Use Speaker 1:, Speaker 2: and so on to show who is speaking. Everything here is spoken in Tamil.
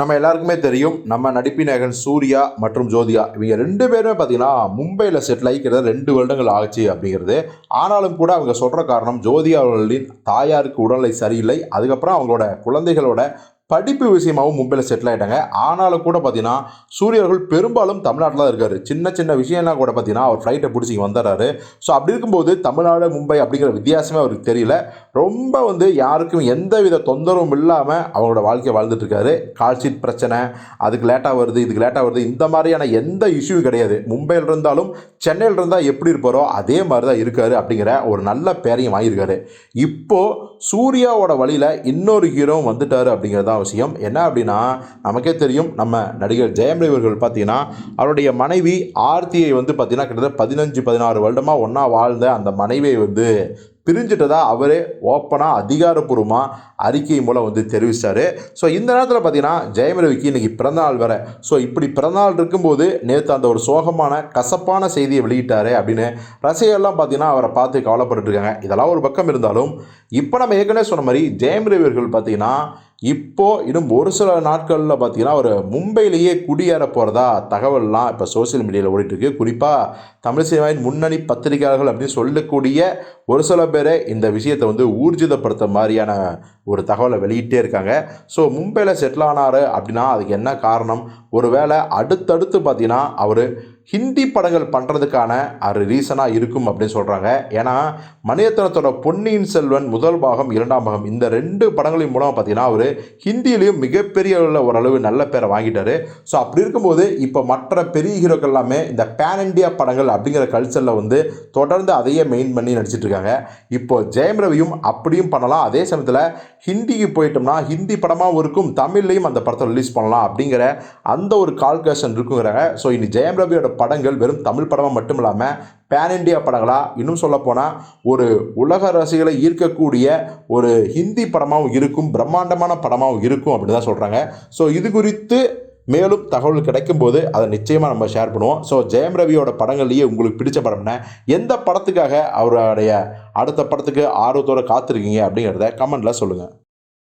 Speaker 1: நம்ம எல்லாருக்குமே தெரியும் நம்ம நடிப்பின் சூர்யா மற்றும் ஜோதிகா இவங்க ரெண்டு பேருமே பார்த்தீங்கன்னா மும்பையில் செட்டில் ஆகிக்கிறது ரெண்டு வருடங்கள் ஆச்சு அப்படிங்கிறது. ஆனாலும் கூட அவங்க சொல்கிற காரணம் ஜோதிகா அவர்களின் தாயாருக்கு உடல்நிலை சரியில்லை. அதுக்கப்புறம் அவங்களோட குழந்தைகளோட படிப்பு விஷயமாகவும் மும்பையில் செட்டில் ஆகிட்டாங்க ஆனாலும் கூட பார்த்தீங்கன்னா சூரியர்கள் பெரும்பாலும் தமிழ்நாட்டில் தான் இருக்காரு. சின்ன சின்ன விஷயம்லாம் கூட பார்த்தீங்கன்னா அவர் ஃப்ளைட்டை பிடிச்சி வந்துடுறாரு. ஸோ அப்படி இருக்கும்போது தமிழ்நாடு மும்பை அப்படிங்கிற வித்தியாசமே அவருக்கு தெரியல. ரொம்ப வந்து யாருக்கும் எந்த வித தொந்தரவும் இல்லாமல் அவங்களோட வாழ்க்கையை வாழ்ந்துட்டு இருக்காரு. கால்சீட் பிரச்சனை அதுக்கு லேட்டாக வருது இதுக்கு லேட்டாக வருது இந்த மாதிரியான எந்த இஷ்யூ கிடையாது. மும்பையில் இருந்தாலும் சென்னையில் இருந்தால் எப்படி இருப்பாரோ அதே மாதிரி தான் இருக்காரு அப்படிங்கிற ஒரு நல்ல பேரையும் வாங்கியிருக்காரு. இப்போது சூர்யாவோட வழியில் இன்னொரு ஹீரோவும் வந்துட்டார் அப்படிங்கிறது தான் என்ன அப்படின்னா நமக்கே தெரியும் நம்ம நடிகர் ஜெயம் அவர்கள் பார்த்தீங்கன்னா அவருடைய மனைவி ஆர்த்தியை வந்து பார்த்தீங்கன்னா கிட்டத்தட்ட பதினஞ்சு பதினாறு வருடமாக ஒன்றா வாழ்ந்த அந்த மனைவியை வந்து பிரிஞ்சிட்டதா அவரே ஓப்பனாக அதிகாரப்பூர்வமாக அறிக்கை மூலம் வந்து தெரிவித்தார் ஸோ இந்த நேரத்தில் பார்த்தீங்கன்னா ஜெயம் ரவிக்கு இன்றைக்கி பிறந்தநாள் வேறு. ஸோ இப்படி பிறந்தநாள் இருக்கும்போது நேற்று அந்த ஒரு சோகமான கசப்பான செய்தியை வெளியிட்டார் அப்படின்னு ரசிகர்லாம் பார்த்தீங்கன்னா அவரை பார்த்து கவலைப்பட்டுட்டு இருக்காங்க. இதெல்லாம் ஒரு பக்கம் இருந்தாலும் இப்போ நம்ம ஏற்கனவே சொன்ன மாதிரி ஜெயம் ரவி அவர்கள் பார்த்தீங்கன்னா இப்போ இன்னும் ஒரு சில நாட்களில் பார்த்தீங்கன்னா அவர் மும்பையிலேயே குடியேற போகிறதா தகவல்லாம் இப்போ சோஷியல் மீடியாவில் ஓடிட்டுருக்கு. குறிப்பாக தமிழ் சினிமாவின் முன்னணி பத்திரிகையாளர்கள் அப்படின்னு சொல்லக்கூடிய ஒரு சில பேரை இந்த விஷயத்தை வந்து ஊர்ஜிதப்படுத்த மாதிரியான ஒரு தகவலை வெளியிட்டே இருக்காங்க. ஸோ மும்பையில் செட்டில் ஆனார் அப்படின்னா அதுக்கு என்ன காரணம்? ஒருவேளை அடுத்தடுத்து பார்த்தீங்கன்னா அவர் ஹிந்தி படங்கள் பண்ணுறதுக்கான ஒரு ரீசனாக இருக்கும் அப்படின்னு சொல்கிறாங்க ஏன்னா மணியத்தனத்தோட பொன்னியின் செல்வன் முதல் பாகம் இரண்டாம் பாகம் இந்த ரெண்டு படங்களின் மூலம் பார்த்தீங்கன்னா அவர் ஹிந்திலையும் மிகப்பெரிய அளவில் ஓரளவு நல்ல பேரை வாங்கிட்டாரு. ஸோ அப்படி இருக்கும்போது இப்போ மற்ற பெரிய ஹீரோக்கள் எல்லாமே இந்த பேன் இண்டியா படங்கள் அப்படிங்கிற கல்ச்சரில் வந்து தொடர்ந்து அதையே மெயின் பண்ணி நடிச்சிட்டு இருக்காங்க. இப்போ ஜெயம் ரவியும் அப்படியும் பண்ணலாம். அதே சமயத்தில் ஹிந்திக்கு போயிட்டோம்னா ஹிந்தி படமாகவும் இருக்கும் தமிழ்லையும் அந்த படத்தை ரிலீஸ் பண்ணலாம் அப்படிங்கிற அந்த ஒரு கால்குலேஷன் இருக்குங்கிறாங்க. ஸோ இனி ஜெயம் ரவியோட படங்கள் வெறும் தமிழ் படமாக மட்டும் இல்லாமல் பேன் இண்டியா படங்களாக இன்னும் சொல்லப்போனால் ஒரு உலக ரசிகளை ஈர்க்கக்கூடிய ஒரு ஹிந்தி படமாகவும் இருக்கும் பிரம்மாண்டமான படமாகவும் இருக்கும் அப்படின்னு தான் சொல்கிறாங்க ஸோ இது குறித்து மேலும் தகவல் கிடைக்கும்போது அதை நிச்சயமாக நம்ம ஷேர் பண்ணுவோம். ஸோ ஜெயம் ரவியோட படங்கள்லேயே உங்களுக்கு பிடிச்ச படம்னா எந்த படத்துக்காக அவருடைய அடுத்த படத்துக்கு ஆர்வத்தோடு காத்திருக்கீங்க அப்படிங்கிறத கமெண்ட்டில் சொல்லுங்கள்